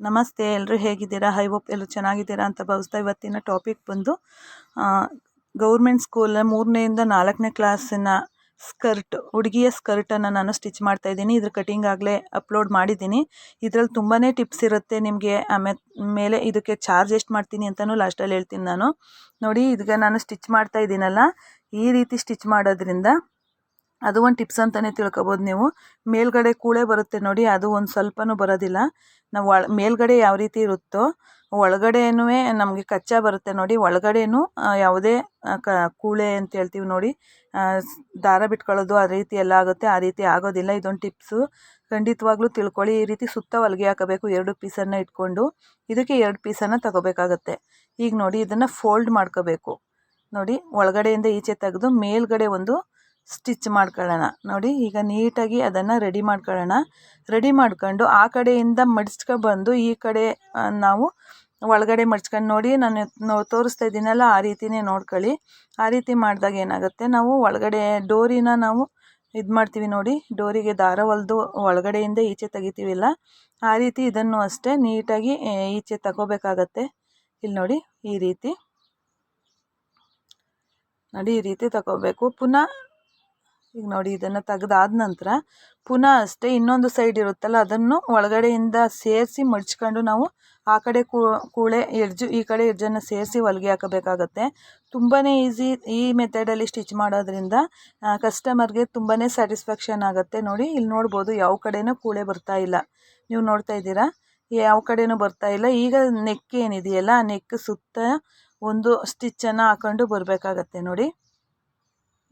ನಮಸ್ತೆ ಎಲ್ಲರೂ ಹೇಗಿದ್ದೀರಾ? ಐ ಹೋಪ್ ಎಲ್ಲರೂ ಚೆನ್ನಾಗಿದ್ದೀರಾ ಅಂತ ಭಾವಿಸ್ತಾ ಇವತ್ತಿನ ಟಾಪಿಕ್ ಬಂದು ಗೌರ್ಮೆಂಟ್ ಸ್ಕೂಲ್ ಮೂರನೆಯಿಂದ ನಾಲ್ಕನೇ ಕ್ಲಾಸಿನ ಸ್ಕರ್ಟ್ ಹುಡುಗಿಯ ಸ್ಕರ್ಟನ್ನು ನಾನು ಸ್ಟಿಚ್ ಮಾಡ್ತಾ ಇದ್ದೀನಿ. ಇದ್ರ ಕಟಿಂಗ್ ಆಗಲೇ ಅಪ್ಲೋಡ್ ಮಾಡಿದ್ದೀನಿ. ಇದರಲ್ಲಿ ತುಂಬಾ ಟಿಪ್ಸ್ ಇರುತ್ತೆ ನಿಮಗೆ. ಆಮೇಲೆ, ಮೇಲೆ ಇದಕ್ಕೆ ಚಾರ್ಜ್ ಎಷ್ಟು ಮಾಡ್ತೀನಿ ಅಂತಲೂ ಲಾಸ್ಟಲ್ಲಿ ಹೇಳ್ತೀನಿ ನಾನು. ನೋಡಿ ಇದಕ್ಕೆ ನಾನು ಸ್ಟಿಚ್ ಮಾಡ್ತಾ ಇದ್ದೀನಲ್ಲ, ಈ ರೀತಿ ಸ್ಟಿಚ್ ಮಾಡೋದ್ರಿಂದ ಅದು ಒಂದು ಟಿಪ್ಸ್ ಅಂತಲೇ ತಿಳ್ಕೊಬೋದು ನೀವು. ಮೇಲ್ಗಡೆ ಕೂಳೆ ಬರುತ್ತೆ ನೋಡಿ, ಅದು ಒಂದು ಸ್ವಲ್ಪನೂ ಬರೋದಿಲ್ಲ. ನಾವು ಒಳ, ಮೇಲ್ಗಡೆ ಯಾವ ರೀತಿ ಇರುತ್ತೋ, ಒಳಗಡೆನೂ ನಮಗೆ ಕಚ್ಚಾ ಬರುತ್ತೆ ನೋಡಿ. ಒಳಗಡೆನೂ ಯಾವುದೇ ಕ, ಕೂಳೆ ಅಂತ ಹೇಳ್ತೀವಿ ನೋಡಿ. ದಾರ ಬಿಟ್ಕೊಳ್ಳೋದು ಆ ರೀತಿ ಎಲ್ಲ ಆಗುತ್ತೆ. ಆ ರೀತಿ ಆಗೋದಿಲ್ಲ. ಇದೊಂದು ಟಿಪ್ಸು ಖಂಡಿತವಾಗ್ಲೂ ತಿಳ್ಕೊಳ್ಳಿ. ಈ ರೀತಿ ಸುತ್ತ ಹೊಲಿಗೆ ಹಾಕಬೇಕು. ಎರಡು ಪೀಸನ್ನು ಇಟ್ಕೊಂಡು ಇದಕ್ಕೆ ಎರಡು ಪೀಸನ್ನು ತಗೋಬೇಕಾಗತ್ತೆ. ಈಗ ನೋಡಿ, ಇದನ್ನು ಫೋಲ್ಡ್ ಮಾಡ್ಕೋಬೇಕು. ನೋಡಿ, ಒಳಗಡೆಯಿಂದ ಈಚೆ ತೆಗೆದು ಮೇಲ್ಗಡೆ ಒಂದು ಸ್ಟಿಚ್ ಮಾಡ್ಕೊಳ್ಳೋಣ. ನೋಡಿ, ಈಗ ನೀಟಾಗಿ ಅದನ್ನು ರೆಡಿ ಮಾಡ್ಕೊಳ್ಳೋಣ. ರೆಡಿ ಮಾಡ್ಕೊಂಡು ಆ ಕಡೆಯಿಂದ ಬಂದು ಈ ಕಡೆ ನಾವು ಒಳಗಡೆ ಮಡ್ಚ್ಕೊಂಡು ನೋಡಿ, ನಾನು ತೋರಿಸ್ತಾ ಇದ್ದೀನಲ್ಲ, ಆ ರೀತಿಯೇ ನೋಡ್ಕೊಳ್ಳಿ. ಆ ರೀತಿ ಮಾಡಿದಾಗ ಏನಾಗುತ್ತೆ, ನಾವು ಒಳಗಡೆ ಡೋರಿನ ನಾವು ಇದು ಮಾಡ್ತೀವಿ ನೋಡಿ, ಡೋರಿಗೆ ದಾರ ಹೊಲ್ದು ಒಳಗಡೆಯಿಂದ ಈಚೆ ತೆಗಿತೀವಿಲ್ಲ. ಆ ರೀತಿ ಇದನ್ನು ಅಷ್ಟೇ ನೀಟಾಗಿ ಈಚೆ ತಗೋಬೇಕಾಗತ್ತೆ. ಇಲ್ಲಿ ನೋಡಿ, ಈ ರೀತಿ. ನೋಡಿ, ಈ ರೀತಿ ತಗೋಬೇಕು. ಪುನಃ ಈಗ ನೋಡಿ ಇದನ್ನು ತೆಗೆದಾದ ನಂತರ ಪುನಃ ಅಷ್ಟೇ ಇನ್ನೊಂದು ಸೈಡ್ ಇರುತ್ತಲ್ಲ, ಅದನ್ನು ಒಳಗಡೆಯಿಂದ ಸೇರಿಸಿ ಮಡ್ಚ್ಕೊಂಡು ನಾವು ಆ ಕಡೆ ಕೂಳೆ ಎಡ್ಜು, ಈ ಕಡೆ ಎಡ್ಜನ್ನು ಸೇರಿಸಿ ಹೊಲಿಗೆ ಹಾಕಬೇಕಾಗತ್ತೆ. ತುಂಬಾ ಈಸಿ ಈ ಮೆಥಡಲ್ಲಿ ಸ್ಟಿಚ್ ಮಾಡೋದ್ರಿಂದ ಕಸ್ಟಮರ್ಗೆ ತುಂಬಾ ಸ್ಯಾಟಿಸ್ಫ್ಯಾಕ್ಷನ್ ಆಗುತ್ತೆ. ನೋಡಿ, ಇಲ್ಲಿ ನೋಡ್ಬೋದು ಯಾವ ಕಡೆನೂ ಕೂಳೆ ಬರ್ತಾ ಇಲ್ಲ. ನೀವು ನೋಡ್ತಾ ಇದ್ದೀರಾ? ಯಾವ ಕಡೆನೂ ಬರ್ತಾ ಇಲ್ಲ. ಈಗ ನೆಕ್ ಏನಿದೆಯಲ್ಲ, ಆ ನೆಕ್ ಸುತ್ತ ಒಂದು ಸ್ಟಿಚ್ಚನ್ನು ಹಾಕೊಂಡು ಬರಬೇಕಾಗತ್ತೆ ನೋಡಿ.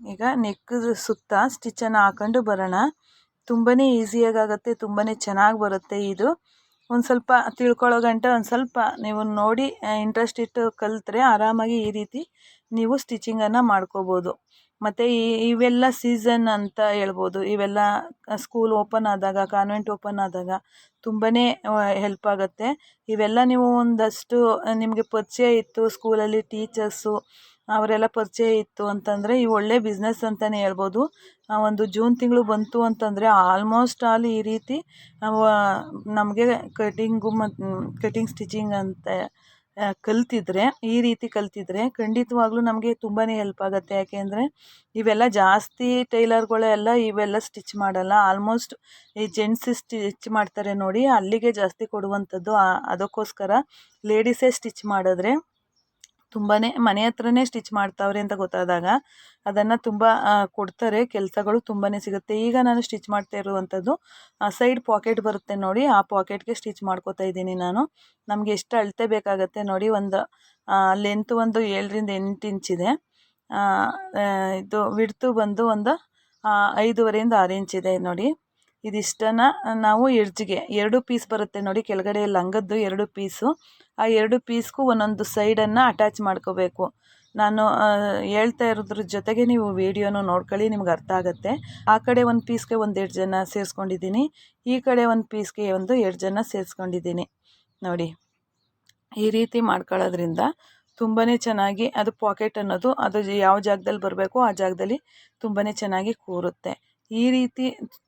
ಈಗ ನೆಕ್ ಸುತ್ತ ಸ್ಟಿಚ್ಚನ್ನು ಹಾಕೊಂಡು ಬರೋಣ. ತುಂಬಾ ಈಸಿಯಾಗಿ ಆಗುತ್ತೆ ತುಂಬಾ ಚೆನ್ನಾಗಿ ಬರುತ್ತೆ ಇದು. ಒಂದು ಸ್ವಲ್ಪ ತಿಳ್ಕೊಳ್ಳೋ ಗಂಟ ಒಂದು ಸ್ವಲ್ಪ ನೀವು ನೋಡಿ ಇಂಟ್ರೆಸ್ಟ್ ಇಟ್ಟು ಕಲಿತ್ರೆ ಆರಾಮಾಗಿ ಈ ರೀತಿ ನೀವು ಸ್ಟಿಚಿಂಗನ್ನು ಮಾಡ್ಕೋಬೋದು. ಮತ್ತು ಈ, ಇವೆಲ್ಲ ಸೀಸನ್ ಅಂತ ಹೇಳ್ಬೋದು. ಇವೆಲ್ಲ ಸ್ಕೂಲ್ ಓಪನ್ ಆದಾಗ ಕಾನ್ವೆಂಟ್ ಓಪನ್ ಆದಾಗ ತುಂಬಾ ಹೆಲ್ಪ್ ಆಗುತ್ತೆ. ಇವೆಲ್ಲ ನೀವು ಒಂದಷ್ಟು ನಿಮಗೆ ಪರಿಚಯ ಇತ್ತು ಸ್ಕೂಲಲ್ಲಿ ಟೀಚರ್ಸು ಅವರೆಲ್ಲ ಪರಿಚಯ ಇತ್ತು ಅಂತಂದರೆ ಈ ಒಳ್ಳೆ ಬಿಸ್ನೆಸ್ ಅಂತಲೇ ಹೇಳ್ಬೋದು. ಒಂದು ಜೂನ್ ತಿಂಗಳು ಬಂತು ಅಂತಂದರೆ ಆಲ್ಮೋಸ್ಟ್ ಆಲ್ ಈ ರೀತಿ ನಮಗೆ ಕಟಿಂಗು ಮತ್ತು ಕಟಿಂಗ್ ಸ್ಟಿಚಿಂಗ್ ಅಂತ ಕಲ್ತಿದ್ರೆ, ಈ ರೀತಿ ಕಲ್ತಿದ್ರೆ ಖಂಡಿತವಾಗ್ಲೂ ನಮಗೆ ತುಂಬಾ ಹೆಲ್ಪ್ ಆಗುತ್ತೆ. ಯಾಕೆಂದರೆ ಇವೆಲ್ಲ ಜಾಸ್ತಿ ಟೈಲರ್ಗಳೆಲ್ಲ ಇವೆಲ್ಲ ಸ್ಟಿಚ್ ಮಾಡಲ್ಲ. ಆಲ್ಮೋಸ್ಟ್ ಈ ಜೆಂಟ್ಸ್ ಸ್ಟಿಚ್ ಮಾಡ್ತಾರೆ ನೋಡಿ, ಅಲ್ಲಿಗೆ ಜಾಸ್ತಿ ಕೊಡುವಂಥದ್ದು ಅದಕ್ಕೋಸ್ಕರ ಲೇಡೀಸೇ ಸ್ಟಿಚ್ ಮಾಡಿದ್ರೆ ತುಂಬಾ ಮನೆ ಹತ್ರನೇ ಸ್ಟಿಚ್ ಮಾಡ್ತಾವ್ರೆ ಅಂತ ಗೊತ್ತಾದಾಗ ಅದನ್ನು ತುಂಬ ಕೊಡ್ತಾರೆ. ಕೆಲಸಗಳು ತುಂಬಾ ಸಿಗುತ್ತೆ. ಈಗ ನಾನು ಸ್ಟಿಚ್ ಮಾಡ್ತಾ ಇರುವಂಥದ್ದು ಸೈಡ್ ಪಾಕೆಟ್ ಬರುತ್ತೆ ನೋಡಿ. ಆ ಪಾಕೆಟ್ಗೆ ಸ್ಟಿಚ್ ಮಾಡ್ಕೋತಾ ಇದ್ದೀನಿ ನಾನು. ನಮಗೆ ಎಷ್ಟು ಅಳತೆ ಬೇಕಾಗುತ್ತೆ ನೋಡಿ. ಒಂದು ಲೆಂತ್ ಒಂದು ಏಳರಿಂದ ಎಂಟು ಇಂಚಿದೆ ಇದು. ವಿಡ್ತು ಬಂದು ಒಂದು ಐದೂವರೆಯಿಂದ ಆರು ಇಂಚಿದೆ ನೋಡಿ. ಇದಿಷ್ಟನ್ನ ನಾವು ಎಡ್ಜ್ಗೆ ಎರಡು ಪೀಸ್ ಬರುತ್ತೆ ನೋಡಿ. ಕೆಳಗಡೆ ಲಂಗದ್ದು ಎರಡು ಪೀಸು. ಆ ಎರಡು ಪೀಸ್ಗೂ ಒಂದೊಂದು ಸೈಡನ್ನು ಅಟ್ಯಾಚ್ ಮಾಡ್ಕೋಬೇಕು. ನಾನು ಹೇಳ್ತಾ ಇರೋದ್ರ ಜೊತೆಗೆ ನೀವು ವೀಡಿಯೋನು ನೋಡ್ಕೊಳ್ಳಿ, ನಿಮ್ಗೆ ಅರ್ಥ ಆಗುತ್ತೆ. ಆ ಕಡೆ ಒಂದು ಪೀಸ್ಗೆ ಒಂದು ಎರಡು ಜನ ಸೇರಿಸ್ಕೊಂಡಿದ್ದೀನಿ. ಈ ಕಡೆ ಒಂದು ಪೀಸ್ಗೆ ಒಂದು ಎರಡು ಜನ ಸೇರಿಸ್ಕೊಂಡಿದ್ದೀನಿ. ನೋಡಿ, ಈ ರೀತಿ ಮಾಡ್ಕೊಳ್ಳೋದ್ರಿಂದ ತುಂಬಾ ಚೆನ್ನಾಗಿ ಅದು ಪಾಕೆಟ್ ಅನ್ನೋದು, ಅದು ಯಾವ ಜಾಗದಲ್ಲಿ ಬರಬೇಕು ಆ ಜಾಗದಲ್ಲಿ ತುಂಬಾ ಚೆನ್ನಾಗಿ ಕೂರುತ್ತೆ. ಈ ರೀತಿ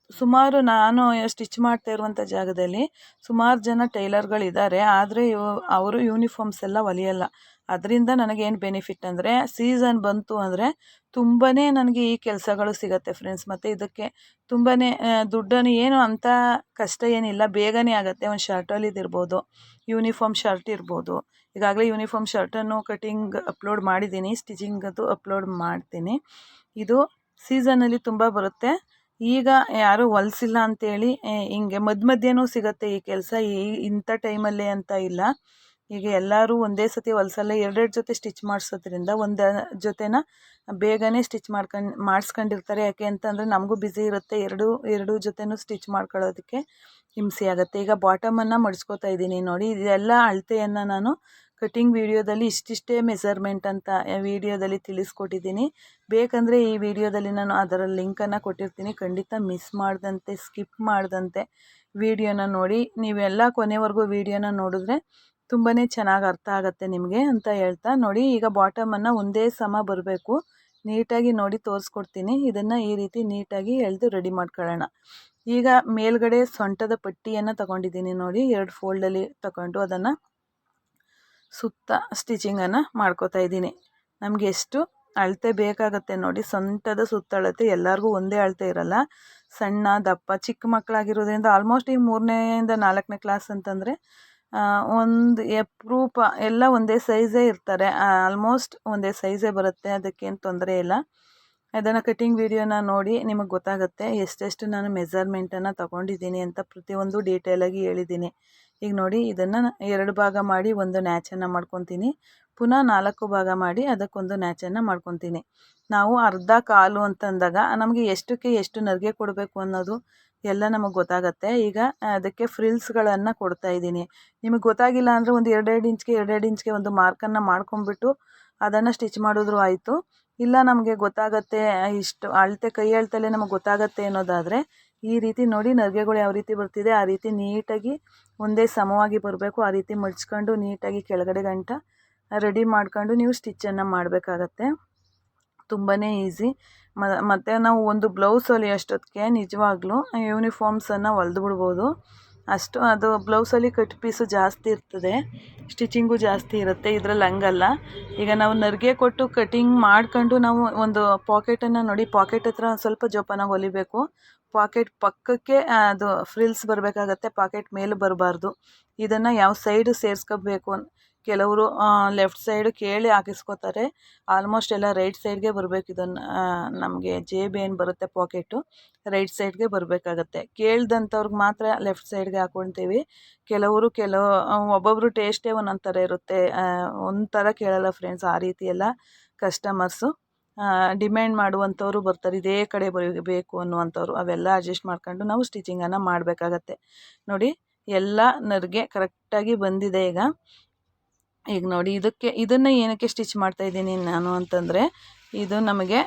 ಸುಮಾರು ನಾನು ಸ್ಟಿಚ್ ಮಾಡ್ತಾ ಇರುವಂಥ ಜಾಗದಲ್ಲಿ ಸುಮಾರು ಜನ ಟೈಲರ್ಗಳಿದ್ದಾರೆ, ಆದರೆ ಅವರು ಯೂನಿಫಾರ್ಮ್ಸ್ ಎಲ್ಲ ಹೊಲಿಯಲ್ಲ. ಅದರಿಂದ ನನಗೇನು ಬೆನಿಫಿಟ್ ಅಂದರೆ ಸೀಸನ್ ಬಂತು ಅಂದರೆ ತುಂಬಾ ನನಗೆ ಈ ಕೆಲಸಗಳು ಸಿಗುತ್ತೆ ಫ್ರೆಂಡ್ಸ್. ಮತ್ತು ಇದಕ್ಕೆ ತುಂಬಾ ದುಡ್ಡನ್ನು ಏನು ಅಂಥ ಕಷ್ಟ ಏನಿಲ್ಲ, ಬೇಗನೆ ಆಗುತ್ತೆ. ಒಂದು ಶರ್ಟಲ್ಲಿ ಇದಿರ್ಬೋದು ಯೂನಿಫಾರ್ಮ್ ಶರ್ಟ್ ಇರ್ಬೋದು. ಈಗಾಗಲೇ ಯೂನಿಫಾರ್ಮ್ ಶರ್ಟನ್ನು ಕಟಿಂಗ್ ಅಪ್ಲೋಡ್ ಮಾಡಿದ್ದೀನಿ ಸ್ಟಿಚಿಂಗದು ಅಪ್ಲೋಡ್ ಮಾಡ್ತೀನಿ. ಇದು ಸೀಸನಲ್ಲಿ ತುಂಬ ಬರುತ್ತೆ. ಈಗ ಯಾರೂ ಹೊಲಿಸಿಲ್ಲ ಅಂತೇಳಿ ಹಿಂಗೆ ಮಧ್ಯ ಮಧ್ಯೆನೂ ಸಿಗುತ್ತೆ ಈ ಕೆಲಸ ಈ ಇಂಥ ಟೈಮಲ್ಲೇ ಅಂತ ಇಲ್ಲ. ಈಗ ಎಲ್ಲರೂ ಒಂದೇ ಸತಿ ಹೊಲ್ಸಲ್ಲ, ಎರಡೆರಡು ಜೊತೆ ಸ್ಟಿಚ್ ಮಾಡಿಸೋದ್ರಿಂದ ಒಂದು ಜೊತೆನ ಬೇಗನೆ ಸ್ಟಿಚ್ ಮಾಡ್ಕಂಡು, ಮಾಡಿಸ್ಕೊಂಡಿರ್ತಾರೆ. ಯಾಕೆ ಅಂತಂದರೆ ನಮಗೂ ಬ್ಯುಸಿ ಇರುತ್ತೆ, ಎರಡು ಎರಡು ಜೊತೆನೂ ಸ್ಟಿಚ್ ಮಾಡ್ಕೊಳ್ಳೋದಕ್ಕೆ ಹಿಂಸೆ ಆಗುತ್ತೆ. ಈಗ ಬಾಟಮನ್ನು ಮಡಿಸ್ಕೋತಾ ಇದ್ದೀನಿ ನೋಡಿ, ಇದೆಲ್ಲ ಅಳತೆಯನ್ನು ನಾನು ಕಟಿಂಗ್ ವೀಡಿಯೋದಲ್ಲಿ ಇಷ್ಟಿಷ್ಟೇ ಮೆಸರ್ಮೆಂಟ್ ಅಂತ ವೀಡಿಯೋದಲ್ಲಿ ತಿಳಿಸ್ಕೊಟ್ಟಿದ್ದೀನಿ. ಬೇಕಂದರೆ ಈ ವಿಡಿಯೋದಲ್ಲಿ ನಾನು ಅದರ ಲಿಂಕನ್ನು ಕೊಟ್ಟಿರ್ತೀನಿ. ಖಂಡಿತ ಮಿಸ್ ಮಾಡದಂತೆ, ಸ್ಕಿಪ್ ಮಾಡದಂತೆ ವಿಡಿಯೋನ ನೋಡಿ. ನೀವೆಲ್ಲ ಕೊನೆವರೆಗೂ ವಿಡಿಯೋನ ನೋಡಿದ್ರೆ ತುಂಬಾ ಚೆನ್ನಾಗಿ ಅರ್ಥ ಆಗುತ್ತೆ ನಿಮಗೆ ಅಂತ ಹೇಳ್ತಾ ನೋಡಿ. ಈಗ ಬಾಟಮನ್ನು ಒಂದೇ ಸಮ ಬರಬೇಕು. ನೀಟಾಗಿ ನೋಡಿ ತೋರಿಸ್ಕೊಡ್ತೀನಿ. ಇದನ್ನು ಈ ರೀತಿ ನೀಟಾಗಿ ಎಳೆದು ರೆಡಿ ಮಾಡ್ಕೊಳ್ಳೋಣ. ಈಗ ಮೇಲ್ಗಡೆ ಸೊಂಟದ ಪಟ್ಟಿಯನ್ನು ತಗೊಂಡಿದ್ದೀನಿ ನೋಡಿ. ಎರಡು ಫೋಲ್ಡಲ್ಲಿ ತಗೊಂಡು ಅದನ್ನು ಸುತ್ತ ಸ್ಟಿಚಿಂಗನ್ನು ಮಾಡ್ಕೋತಾ ಇದ್ದೀನಿ. ನಮಗೆ ಎಷ್ಟು ಅಳತೆ ಬೇಕಾಗುತ್ತೆ ನೋಡಿ, ಸೊಂಟದ ಸುತ್ತಳತೆ ಎಲ್ಲರಿಗೂ ಒಂದೇ ಅಳತೆ ಇರಲ್ಲ. ಸಣ್ಣ, ದಪ್ಪ, ಚಿಕ್ಕ ಮಕ್ಕಳಾಗಿರೋದ್ರಿಂದ ಆಲ್ಮೋಸ್ಟ್ ಈ ಮೂರನೇಯಿಂದ ನಾಲ್ಕನೇ ಕ್ಲಾಸ್ ಅಂತಂದರೆ ಒಂದು ಅಪರೂಪ ಎಲ್ಲ ಒಂದೇ ಸೈಜೇ ಇರ್ತಾರೆ. ಆಲ್ಮೋಸ್ಟ್ ಒಂದೇ ಸೈಜೇ ಬರುತ್ತೆ, ಅದಕ್ಕೇನು ತೊಂದರೆ ಇಲ್ಲ. ಅದನ್ನು ಕಟ್ಟಿಂಗ್ ವಿಡಿಯೋನ ನೋಡಿ ನಿಮಗೆ ಗೊತ್ತಾಗುತ್ತೆ, ಎಷ್ಟೆಷ್ಟು ನಾನು ಮೆಜರ್ಮೆಂಟನ್ನು ತಗೊಂಡಿದ್ದೀನಿ ಅಂತ ಪ್ರತಿಯೊಂದು ಡೀಟೇಲಾಗಿ ಹೇಳಿದ್ದೀನಿ. ಈಗ ನೋಡಿ ಇದನ್ನು ಎರಡು ಭಾಗ ಮಾಡಿ ಒಂದು ನ್ಯಾಚನ್ನು ಮಾಡ್ಕೊತೀನಿ. ಪುನಃ ನಾಲ್ಕು ಭಾಗ ಮಾಡಿ ಅದಕ್ಕೊಂದು ನ್ಯಾಚನ್ನು ಮಾಡ್ಕೊತೀನಿ. ನಾವು ಅರ್ಧ ಕಾಲು ಅಂತಂದಾಗ ನಮಗೆ ಎಷ್ಟಕ್ಕೆ ಎಷ್ಟು ನರಿಗೆ ಕೊಡಬೇಕು ಅನ್ನೋದು ಎಲ್ಲ ನಮಗೆ ಗೊತ್ತಾಗುತ್ತೆ. ಈಗ ಅದಕ್ಕೆ ಫ್ರಿಲ್ಸ್ಗಳನ್ನು ಕೊಡ್ತಾ ಇದ್ದೀನಿ. ನಿಮಗೆ ಗೊತ್ತಾಗಿಲ್ಲ ಅಂದರೆ ಒಂದು ಎರಡೆರಡು ಇಂಚ್ಗೆ ಎರಡೆರಡು ಇಂಚ್ಗೆ ಒಂದು ಮಾರ್ಕನ್ನು ಮಾಡ್ಕೊಂಬಿಟ್ಟು ಅದನ್ನು ಸ್ಟಿಚ್ ಮಾಡಿದ್ರು ಆಯಿತು. ಇಲ್ಲ ನಮಗೆ ಗೊತ್ತಾಗತ್ತೆ, ಇಷ್ಟು ಅಳತೆ, ಕೈ ಅಳ್ತಲೇ ನಮಗೆ ಗೊತ್ತಾಗತ್ತೆ ಅನ್ನೋದಾದರೆ ಈ ರೀತಿ ನೋಡಿ ನರಿಗೆಗಳು ಯಾವ ರೀತಿ ಬರ್ತಿದೆ, ಆ ರೀತಿ ನೀಟಾಗಿ ಒಂದೇ ಸಮವಾಗಿ ಬರಬೇಕು. ಆ ರೀತಿ ಮಡ್ಚ್ಕೊಂಡು ನೀಟಾಗಿ ಕೆಳಗಡೆ ಗಂಟ ರೆಡಿ ಮಾಡ್ಕೊಂಡು ನೀವು ಸ್ಟಿಚ್ಚನ್ನು ಮಾಡಬೇಕಾಗತ್ತೆ. ತುಂಬಾ ಈಸಿ. ಮತ್ತು ನಾವು ಒಂದು ಬ್ಲೌಸ್ ಹೊಲಿಯೋಷ್ಟೊತ್ತಿಗೆ ನಿಜವಾಗ್ಲೂ ಯೂನಿಫಾರ್ಮ್ಸನ್ನು ಹೊಲ್ದು ಬಿಡ್ಬೋದು. ಅಷ್ಟು ಅದು ಬ್ಲೌಸಲ್ಲಿ ಕಟ್ ಪೀಸು ಜಾಸ್ತಿ ಇರ್ತದೆ. ಸ್ಟಿಚಿಂಗು ಜಾಸ್ತಿ ಇರುತ್ತೆ. ಇದರಲ್ಲಿ ಹಂಗಲ್ಲ. ಈಗ ನಾವು ನರಿಗೆ ಕೊಟ್ಟು ಕಟಿಂಗ್ ಮಾಡ್ಕೊಂಡು ನಾವು ಒಂದು ಪಾಕೆಟನ್ನು ನೋಡಿ ಪಾಕೆಟ್ ಹತ್ರ ಸ್ವಲ್ಪ ಜೋಪಾನಾಗಿ ಹೊಲಿಬೇಕು. ಪಾಕೆಟ್ ಪಕ್ಕಕ್ಕೆ ಅದು ಫ್ರಿಲ್ಸ್ ಬರಬೇಕಾಗತ್ತೆ, ಪಾಕೆಟ್ ಮೇಲೆ ಬರಬಾರ್ದು. ಇದನ್ನು ಯಾವ ಸೈಡು ಸೇರಿಸ್ಕೋಬೇಕು ಕೆಲವರು ಲೆಫ್ಟ್ ಸೈಡು ಕೇಳಿ ಹಾಕಿಸ್ಕೋತಾರೆ. ಆಲ್ಮೋಸ್ಟ್ ಎಲ್ಲ ರೈಟ್ ಸೈಡ್ಗೆ ಬರಬೇಕು ಇದನ್ನು ನಮಗೆ ಜೇಬ್ ಏನು ಬರುತ್ತೆ ಪಾಕೆಟು ರೈಟ್ ಸೈಡ್ಗೆ ಬರಬೇಕಾಗತ್ತೆ. ಕೇಳ್ದಂಥವ್ರಿಗೆ ಮಾತ್ರ ಲೆಫ್ಟ್ ಸೈಡ್ಗೆ ಹಾಕ್ಕೊಳ್ತೀವಿ ಕೆಲವರು ಕೆಲವು ಒಬ್ಬೊಬ್ಬರು ಟೇಸ್ಟೇ ಒಂದೊಂದು ಥರ ಇರುತ್ತೆ. ಒಂಥರ ಕೇಳಲ್ಲ ಫ್ರೆಂಡ್ಸ್ ಆ ರೀತಿ ಎಲ್ಲ ಕಸ್ಟಮರ್ಸು ಡಿಮ್ಯಾಂಡ್ ಮಾಡುವಂಥವರು ಬರ್ತಾರೆ. ಇದೇ ಕಡೆ ಬೇಕು ಅನ್ನುವಂಥವ್ರು. ಅವೆಲ್ಲ ಅಡ್ಜಸ್ಟ್ ಮಾಡ್ಕೊಂಡು ನಾವು ಸ್ಟಿಚಿಂಗನ್ನು ಮಾಡಬೇಕಾಗತ್ತೆ. ನೋಡಿ, ಎಲ್ಲ ನರಿಗೆ ಕರೆಕ್ಟಾಗಿ ಬಂದಿದೆ ಈಗ. ಈಗ ನೋಡಿ, ಇದಕ್ಕೆ, ಇದನ್ನು ಏನಕ್ಕೆ ಸ್ಟಿಚ್ ಮಾಡ್ತಾಯಿದ್ದೀನಿ ನಾನು ಅಂತಂದರೆ, ಇದು ನಮಗೆ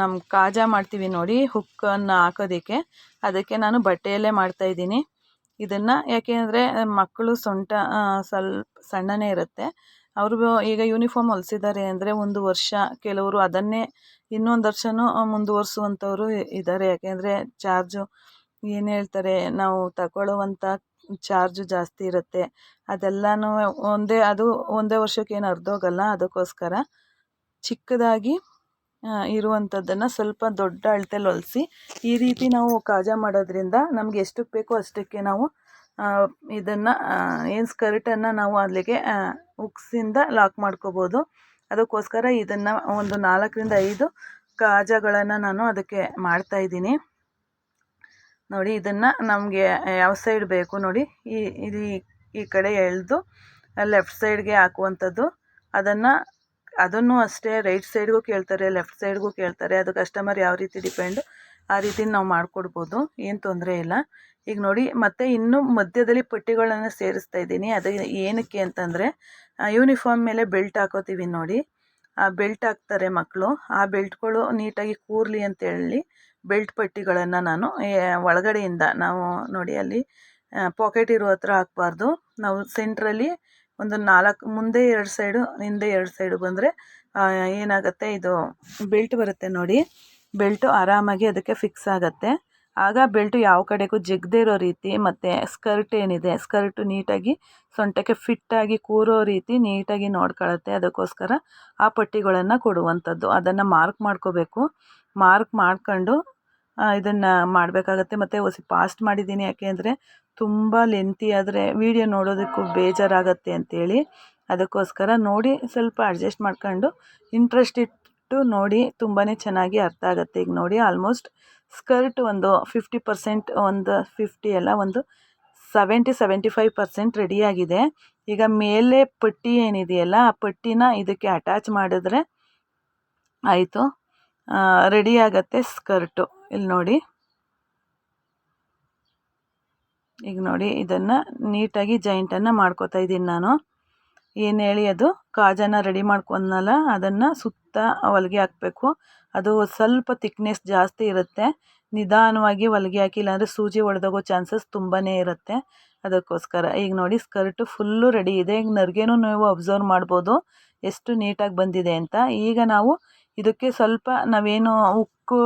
ನಮ್ಮ ಕಾಜಾ ಮಾಡ್ತೀವಿ ನೋಡಿ ಹುಕ್ಕನ್ನು ಹಾಕೋದಕ್ಕೆ. ಅದಕ್ಕೆ ನಾನು ಬಟ್ಟೆಯಲ್ಲೇ ಮಾಡ್ತಾಯಿದ್ದೀನಿ ಇದನ್ನು ಯಾಕೆ ಅಂದರೆ, ಮಕ್ಕಳು ಸೊಂಟ ಸ್ವಲ್ಪ ಸಣ್ಣನೇ ಇರುತ್ತೆ. ಅವ್ರಿಗೂ ಈಗ ಯೂನಿಫಾರ್ಮ್ ಹೊಲಿಸಿದ್ದಾರೆ ಅಂದರೆ ಒಂದು ವರ್ಷ ಕೆಲವರು ಅದನ್ನೇ ಇನ್ನೊಂದು ವರ್ಷವೂ ಮುಂದುವರಿಸುವಂಥವ್ರು ಇದ್ದಾರೆ. ಯಾಕೆಂದರೆ ಚಾರ್ಜು ಏನು ಹೇಳ್ತಾರೆ, ನಾವು ತಗೊಳ್ಳುವಂಥ ಚಾರ್ಜು ಜಾಸ್ತಿ ಇರುತ್ತೆ. ಅದೆಲ್ಲನೂ ಒಂದೇ, ಅದು ಒಂದೇ ವರ್ಷಕ್ಕೆ ಏನು ಹೋಗಲ್ಲ ಅದಕ್ಕೋಸ್ಕರ ಚಿಕ್ಕದಾಗಿ ಇರುವಂಥದ್ದನ್ನು ಸ್ವಲ್ಪ ದೊಡ್ಡ ಅಳತೆಲಿ ಹೊಲಿಸಿ ಈ ರೀತಿ ನಾವು ಕಾಜಾ ಮಾಡೋದ್ರಿಂದ ನಮ್ಗೆ ಎಷ್ಟಕ್ಕೆ ಬೇಕೋ ಅಷ್ಟಕ್ಕೆ ನಾವು ಇದನ್ನು ಏನು ಸ್ಕರ್ಟನ್ನು ನಾವು ಅಲ್ಲಿಗೆ ಉಕ್ಸಿಂದ ಲಾಕ್ ಮಾಡ್ಕೋಬೋದು. ಅದಕ್ಕೋಸ್ಕರ ಇದನ್ನು ಒಂದು ನಾಲ್ಕರಿಂದ ಐದು ಕಾಜಗಳನ್ನು ನಾನು ಅದಕ್ಕೆ ಮಾಡ್ತಾಯಿದ್ದೀನಿ ನೋಡಿ, ಇದನ್ನು ನಮಗೆ ಯಾವ ಸೈಡ್ ಬೇಕು ನೋಡಿ, ಈ ಈ ಕಡೆ ಎಳೆದು ಲೆಫ್ಟ್ ಸೈಡ್ಗೆ ಹಾಕುವಂಥದ್ದು. ಅದನ್ನು ಅದನ್ನು ಅಷ್ಟೇ ರೈಟ್ ಸೈಡ್ಗೂ ಕೇಳ್ತಾರೆ ಲೆಫ್ಟ್ ಸೈಡ್ಗೂ ಕೇಳ್ತಾರೆ. ಅದು ಕಸ್ಟಮರ್ ಯಾವ ರೀತಿ ಡಿಪೆಂಡ್ ಆ ರೀತಿ ನಾವು ಮಾಡಿಕೊಡ್ಬೋದು. ಏನು ತೊಂದರೆ ಇಲ್ಲ. ಈಗ ನೋಡಿ, ಮತ್ತೆ ಇನ್ನೂ ಮಧ್ಯದಲ್ಲಿ ಪಟ್ಟಿಗಳನ್ನು ಸೇರಿಸ್ತಾ ಇದ್ದೀನಿ. ಅದು ಏನಕ್ಕೆ ಅಂತಂದರೆ ಯೂನಿಫಾರ್ಮ್ ಮೇಲೆ ಬೆಲ್ಟ್ ಹಾಕೋತೀವಿ ನೋಡಿ. ಆ ಬೆಲ್ಟ್ ಹಾಕ್ತಾರೆ ಮಕ್ಕಳು ಆ ಬೆಲ್ಟ್ಗಳು ನೀಟಾಗಿ ಕೂರಲಿ ಅಂತೇಳಿ ಬೆಲ್ಟ್ ಪಟ್ಟಿಗಳನ್ನು ನಾನು ಒಳಗಡೆಯಿಂದ ನಾವು ನೋಡಿ ಅಲ್ಲಿ ಪಾಕೆಟ್ ಇರೋ ಹತ್ರ ಹಾಕ್ಬಾರ್ದು. ನಾವು ಸೆಂಟ್ರಲ್ಲಿ ಒಂದು ನಾಲ್ಕು, ಮುಂದೆ ಎರಡು ಸೈಡು ಹಿಂದೆ ಎರಡು ಸೈಡು ಬಂದರೆ ಏನಾಗುತ್ತೆ? ಇದು ಬೆಲ್ಟ್ ಬರುತ್ತೆ ನೋಡಿ. ಬೆಲ್ಟು ಆರಾಮಾಗಿ ಅದಕ್ಕೆ ಫಿಕ್ಸ್ ಆಗುತ್ತೆ. ಆಗ ಬೆಲ್ಟು ಯಾವ ಕಡೆಗೂ ಜಗ್ದೇ ಇರೋ ರೀತಿ ಮತ್ತು ಸ್ಕರ್ಟ್ ಏನಿದೆ, ಸ್ಕರ್ಟು ನೀಟಾಗಿ ಸೊಂಟಕ್ಕೆ ಫಿಟ್ಟಾಗಿ ಕೂರೋ ರೀತಿ ನೀಟಾಗಿ ನೋಡ್ಕೊಳ್ಳುತ್ತೆ ಅದಕ್ಕೋಸ್ಕರ ಆ ಪಟ್ಟಿಗಳನ್ನು ಕೊಡುವಂಥದ್ದು. ಅದನ್ನು ಮಾರ್ಕ್ ಮಾಡ್ಕೋಬೇಕು. ಮಾರ್ಕ್ ಮಾಡ್ಕೊಂಡು ಇದನ್ನು ಮಾಡಬೇಕಾಗತ್ತೆ. ಮತ್ತು ಹೊಸ ಪಾಸ್ಟ್ ಮಾಡಿದ್ದೀನಿ. ಯಾಕೆ ಅಂದರೆ ತುಂಬ ಲೆಂತಿ ಆದರೆ ವೀಡಿಯೋ ನೋಡೋದಕ್ಕೂ ಬೇಜಾರಾಗತ್ತೆ ಅಂಥೇಳಿ ಅದಕ್ಕೋಸ್ಕರ ನೋಡಿ ಸ್ವಲ್ಪ ಅಡ್ಜಸ್ಟ್ ಮಾಡ್ಕೊಂಡು ಇಂಟ್ರೆಸ್ಟ್ ಇಟ್ಟು ನೋಡಿ. ತುಂಬಾ ಚೆನ್ನಾಗಿ ಅರ್ಥ ಆಗುತ್ತೆ. ಈಗ ನೋಡಿ ಆಲ್ಮೋಸ್ಟ್ ಸ್ಕರ್ಟ್ ಒಂದು ಫಿಫ್ಟಿ ಪರ್ಸೆಂಟ್ ಒಂದು ಫಿಫ್ಟಿ ಅಲ್ಲ, ಒಂದು ಸೆವೆಂಟಿ ಸೆವೆಂಟಿ ಫೈವ್ ಪರ್ಸೆಂಟ್ ರೆಡಿಯಾಗಿದೆ ಈಗ ಮೇಲೆ ಪಟ್ಟಿ ಏನಿದೆಯಲ್ಲ, ಆ ಪಟ್ಟಿನ ಇದಕ್ಕೆ ಅಟ್ಯಾಚ್ ಮಾಡಿದ್ರೆ ಆಯಿತು. ರೆಡಿ ಆಗುತ್ತೆ ಸ್ಕರ್ಟು. ಇಲ್ಲಿ ನೋಡಿ. ಈಗ ನೋಡಿ, ಇದನ್ನು ನೀಟಾಗಿ ಜಾಯಿಂಟನ್ನು ಮಾಡ್ಕೋತಾ ಇದ್ದೀನಿ ನಾನು. ಏನು ಹೇಳಿ ಅದು? ಕಾಜಾನ ರೆಡಿ ಮಾಡ್ಕೊಂಡ್ನಲ್ಲ, ಅದನ್ನು ಸುತ್ತ ಹೊಲಿಗೆ ಹಾಕಬೇಕು. ಅದು ಸ್ವಲ್ಪ ತಿಕ್ನೆಸ್ ಜಾಸ್ತಿ ಇರುತ್ತೆ. ನಿಧಾನವಾಗಿ ಹೊಲಿಗೆ ಹಾಕಿ, ಇಲ್ಲಾಂದರೆ ಸೂಜಿ ಒಡೆದೋಗೋ ಚಾನ್ಸಸ್ ತುಂಬಾ ಇರುತ್ತೆ. ಅದಕ್ಕೋಸ್ಕರ ಈಗ ನೋಡಿ ಸ್ಕರ್ಟು ಫುಲ್ಲು ರೆಡಿ ಇದೆ. ಈಗ ನರ್ಗೆನೂ ನೀವು ಅಬ್ಸರ್ವ್ ಮಾಡ್ಬೋದು ಎಷ್ಟು ನೀಟಾಗಿ ಬಂದಿದೆ ಅಂತ. ಈಗ ನಾವು ಇದಕ್ಕೆ ಸ್ವಲ್ಪ ನಾವೇನು ಉಕ್ಕು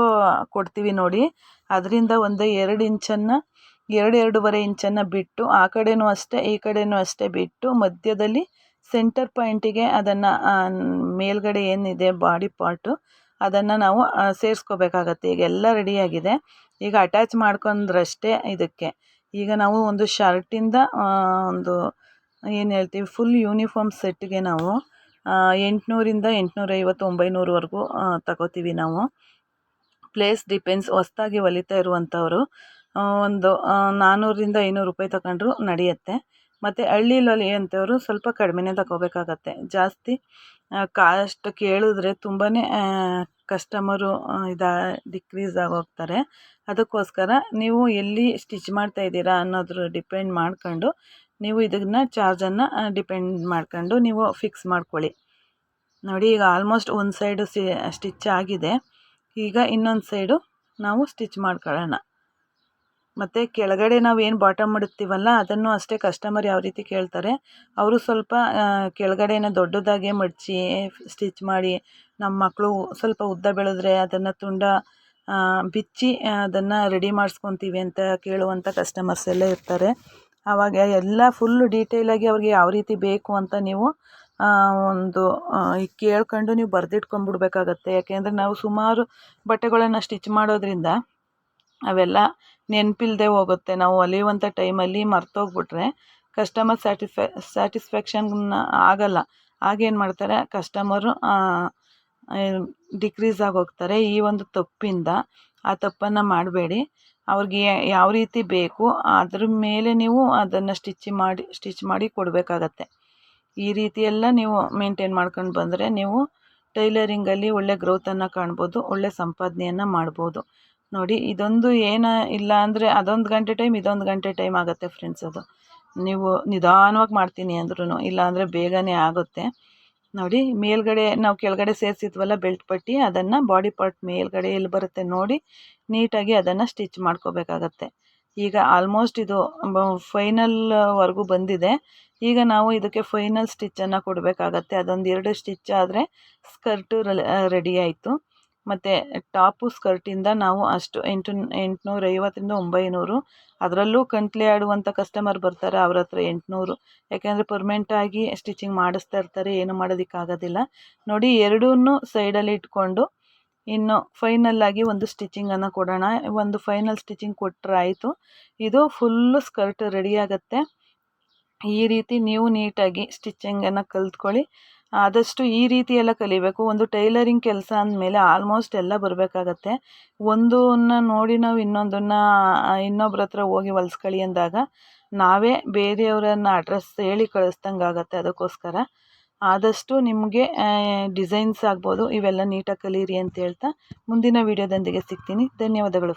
ಕೊಡ್ತೀವಿ ನೋಡಿ, ಅದರಿಂದ ಒಂದು ಎರಡು ಇಂಚನ್ನು, ಎರಡು ಎರಡೂವರೆ ಇಂಚನ್ನು ಬಿಟ್ಟು, ಆ ಕಡೆಯೂ ಅಷ್ಟೇ, ಈ ಕಡೆಯೂ ಅಷ್ಟೇ ಬಿಟ್ಟು ಮಧ್ಯದಲ್ಲಿ ಸೆಂಟರ್ ಪಾಯಿಂಟಿಗೆ ಅದನ್ನು ಮೇಲ್ಗಡೆ ಏನಿದೆ ಬಾಡಿ ಪಾರ್ಟು ಅದನ್ನು ನಾವು ಸೇರಿಸ್ಕೋಬೇಕಾಗತ್ತೆ. ಈಗ ಎಲ್ಲ ರೆಡಿಯಾಗಿದೆ ಈಗ ಅಟ್ಯಾಚ್ ಮಾಡ್ಕೊಂಡ್ರಷ್ಟೇ ಇದಕ್ಕೆ. ಈಗ ನಾವು ಒಂದು ಶರ್ಟಿಂದ ಒಂದು, ಏನು ಹೇಳ್ತೀವಿ ಫುಲ್ ಯೂನಿಫಾರ್ಮ್ ಸೆಟ್ಗೆ ನಾವು ಎಂಟುನೂರಿಂದ ಎಂಟುನೂರೈವತ್ತು ಒಂಬೈನೂರವರೆಗೂ ತಗೋತೀವಿ ನಾವು. ಪ್ಲೇಸ್ ಡಿಪೆಂಡ್ಸ್ ಹೊಸ್ದಾಗಿ ಹೊಲಿತಾ ಇರುವಂಥವರು ಒಂದು ನಾನ್ನೂರರಿಂದ ಐನೂರು ರೂಪಾಯಿ ತಗೊಂಡ್ರು ನಡೆಯುತ್ತೆ. ಮತ್ತು ಹಳ್ಳಿಲಿ ಅಂಥವರು ಸ್ವಲ್ಪ ಕಡಿಮೆನೇ ತಗೋಬೇಕಾಗತ್ತೆ. ಜಾಸ್ತಿ ಕಾಸ್ಟ್ ಕೇಳಿದ್ರೆ ತುಂಬಾ ಕಸ್ಟಮರು ಇದಾ, ಡಿಕ್ರೀಸ್ ಆಗೋಗ್ತಾರೆ. ಅದಕ್ಕೋಸ್ಕರ ನೀವು ಎಲ್ಲಿ ಸ್ಟಿಚ್ ಮಾಡ್ತಾ ಇದ್ದೀರಾ ಅನ್ನೋದ್ರ ಡಿಪೆಂಡ್ ಮಾಡ್ಕೊಂಡು ನೀವು ಇದನ್ನು ಚಾರ್ಜನ್ನು ಡಿಪೆಂಡ್ ಮಾಡ್ಕೊಂಡು ನೀವು ಫಿಕ್ಸ್ ಮಾಡ್ಕೊಳ್ಳಿ. ನೋಡಿ, ಈಗ ಆಲ್ಮೋಸ್ಟ್ ಒಂದು ಸೈಡು ಸ್ಟಿಚ್ ಆಗಿದೆ. ಈಗ ಇನ್ನೊಂದು ಸೈಡು ನಾವು ಸ್ಟಿಚ್ ಮಾಡ್ಕೊಳ್ಳೋಣ. ಮತ್ತು ಕೆಳಗಡೆ ನಾವು ಏನು ಬಾಟಮ್ ಮಾಡುತ್ತೀವಲ್ಲ ಅದನ್ನು ಅಷ್ಟೇ ಕಸ್ಟಮರ್ ಯಾವ ರೀತಿ ಕೇಳ್ತಾರೆ. ಅವರು ಸ್ವಲ್ಪ ಕೆಳಗಡೆನ ದೊಡ್ಡದಾಗೆ ಮಡಚಿ ಸ್ಟಿಚ್ ಮಾಡಿ ನಮ್ಮ ಮಕ್ಕಳು ಸ್ವಲ್ಪ ಉದ್ದ ಬೆಳೆದ್ರೆ ಅದನ್ನು ತುಂಡ ಬಿಚ್ಚಿ ಅದನ್ನು ರೆಡಿ ಮಾಡಿಸ್ಕೊತೀವಿ ಅಂತ ಕೇಳುವಂಥ ಕಸ್ಟಮರ್ಸ್ ಎಲ್ಲ ಇರ್ತಾರೆ. ಆವಾಗ ಎಲ್ಲ ಫುಲ್ಲು ಡೀಟೇಲಾಗಿ ಅವ್ರಿಗೆ ಯಾವ ರೀತಿ ಬೇಕು ಅಂತ ನೀವು ಒಂದು ಕೇಳ್ಕೊಂಡು ನೀವು ಬರೆದಿಟ್ಕೊಂಡ್ಬಿಡ್ಬೇಕಾಗತ್ತೆ. ಯಾಕೆಂದರೆ ನಾವು ಸುಮಾರು ಬಟ್ಟೆಗಳನ್ನು ಸ್ಟಿಚ್ ಮಾಡೋದ್ರಿಂದ ಅವೆಲ್ಲ ನೆನಪಿಲ್ದೆ ಹೋಗುತ್ತೆ. ನಾವು ಹೊಲಿಯುವಂಥ ಟೈಮಲ್ಲಿ ಮರ್ತೋಗ್ಬಿಟ್ರೆ ಕಸ್ಟಮರ್ ಸ್ಯಾಟಿಸ್ಫ್ಯಾ ಸ್ಯಾಟಿಸ್ಫ್ಯಾಕ್ಷನ್ ಆಗಲ್ಲ. ಆಗೇನು ಮಾಡ್ತಾರೆ? ಕಸ್ಟಮರು ಡಿಕ್ರೀಸ್ ಆಗೋಗ್ತಾರೆ. ಈ ಒಂದು ತಪ್ಪಿಂದ ಆ ತಪ್ಪನ್ನು ಮಾಡಬೇಡಿ. ಅವ್ರಿಗೆ ಯಾವ ರೀತಿ ಬೇಕು, ಅದ್ರ ಮೇಲೆ ನೀವು ಅದನ್ನು ಸ್ಟಿಚ್ ಮಾಡಿ ಸ್ಟಿಚ್ ಮಾಡಿ ಕೊಡಬೇಕಾಗತ್ತೆ. ಈ ರೀತಿಯೆಲ್ಲ ನೀವು ಮೇಂಟೈನ್ ಮಾಡ್ಕೊಂಡು ಬಂದರೆ ನೀವು ಟೈಲರಿಂಗಲ್ಲಿ ಒಳ್ಳೆ ಗ್ರೋತನ್ನು ಕಾಣ್ಬೋದು, ಒಳ್ಳೆ ಸಂಪಾದನೆಯನ್ನು ಮಾಡ್ಬೋದು. ನೋಡಿ, ಇದೊಂದು ಏನು ಇಲ್ಲ ಅಂದರೆ ಅದೊಂದು ಗಂಟೆ ಟೈಮ್ ಇದೊಂದು ಗಂಟೆ ಟೈಮ್ ಆಗುತ್ತೆ ಫ್ರೆಂಡ್ಸ್ ಅದು. ನೀವು ನಿಧಾನವಾಗಿ ಮಾಡ್ತೀನಿ ಅಂದ್ರೂ ಇಲ್ಲ ಅಂದರೆ ಬೇಗನೆ ಆಗುತ್ತೆ. ನೋಡಿ, ಮೇಲ್ಗಡೆ ನಾವು ಕೆಳಗಡೆ ಸೇರಿಸಿದ್ವಲ್ಲ ಬೆಲ್ಟ್ ಪಟ್ಟಿ, ಅದನ್ನು ಬಾಡಿ ಪಾರ್ಟ್ ಮೇಲ್ಗಡೆ ಎಲ್ಲಿ ಬರುತ್ತೆ ನೋಡಿ, ನೀಟಾಗಿ ಅದನ್ನು ಸ್ಟಿಚ್ ಮಾಡ್ಕೋಬೇಕಾಗತ್ತೆ. ಈಗ ಆಲ್ಮೋಸ್ಟ್ ಇದು ಫೈನಲ್ವರೆಗೂ ಬಂದಿದೆ. ಈಗ ನಾವು ಇದಕ್ಕೆ ಫೈನಲ್ ಸ್ಟಿಚ್ಚನ್ನು ಕೊಡಬೇಕಾಗತ್ತೆ. ಅದೊಂದು ಎರಡು ಸ್ಟಿಚ್ ಆದರೆ ಸ್ಕರ್ಟು ರೆಡಿ ಆಯಿತು. ಮತ್ತು ಟಾಪು ಸ್ಕರ್ಟಿಂದ ನಾವು ಅಷ್ಟು ಎಂಟು, ಎಂಟುನೂರೈವತ್ತರಿಂದ ಒಂಬೈನೂರು. ಅದರಲ್ಲೂ ಕಂತ್ಲಿ ಆಡುವಂಥ ಕಸ್ಟಮರ್ ಬರ್ತಾರೆ ಅವ್ರ ಹತ್ರ ಎಂಟುನೂರು. ಯಾಕೆಂದರೆ ಪರ್ಮೆಂಟಾಗಿ ಸ್ಟಿಚಿಂಗ್ ಮಾಡಿಸ್ತಾ ಇರ್ತಾರೆ, ಏನು ಮಾಡೋದಕ್ಕಾಗೋದಿಲ್ಲ ನೋಡಿ ಎರಡೂ ಸೈಡಲ್ಲಿ ಇಟ್ಕೊಂಡು ಇನ್ನು ಫೈನಲ್ಲಾಗಿ ಒಂದು ಸ್ಟಿಚಿಂಗನ್ನು ಕೊಡೋಣ. ಒಂದು ಫೈನಲ್ ಸ್ಟಿಚಿಂಗ್ ಕೊಟ್ಟರೆ ಆಯಿತು ಇದು ಫುಲ್ಲು ಸ್ಕರ್ಟ್ ರೆಡಿ ಈ ರೀತಿ ನೀವು ನೀಟಾಗಿ ಸ್ಟಿಚ್ಚಿಂಗನ್ನು ಕಲ್ತ್ಕೊಳ್ಳಿ. ಆದಷ್ಟು ಈ ರೀತಿ ಎಲ್ಲ ಕಲಿಬೇಕು. ಒಂದು ಟೈಲರಿಂಗ್ ಕೆಲಸ ಅಂದಮೇಲೆ ಆಲ್ಮೋಸ್ಟ್ ಎಲ್ಲ ಬರಬೇಕಾಗತ್ತೆ. ಒಂದನ್ನು ನೋಡಿ ನಾವು ಇನ್ನೊಂದನ್ನು ಇನ್ನೊಬ್ರ ಹತ್ರ ಹೋಗಿ ಹೊಲ್ಸ್ಕೊಳ್ಳಿ ಅಂದಾಗ ನಾವೇ ಬೇರೆಯವರನ್ನು ಅಡ್ರೆಸ್ ಹೇಳಿ ಕಳಿಸ್ದಂಗೆ ಆಗುತ್ತೆ ಅದಕ್ಕೋಸ್ಕರ. ಆದಷ್ಟು ನಿಮಗೆ ಡಿಸೈನ್ಸ್ ಆಗ್ಬೋದು. ಇವೆಲ್ಲ ನೀಟಾಗಿ ಕಲೀರಿ ಅಂತ ಹೇಳ್ತಾ ಮುಂದಿನ ವೀಡಿಯೋದೊಂದಿಗೆ ಸಿಗ್ತೀನಿ. ಧನ್ಯವಾದಗಳು.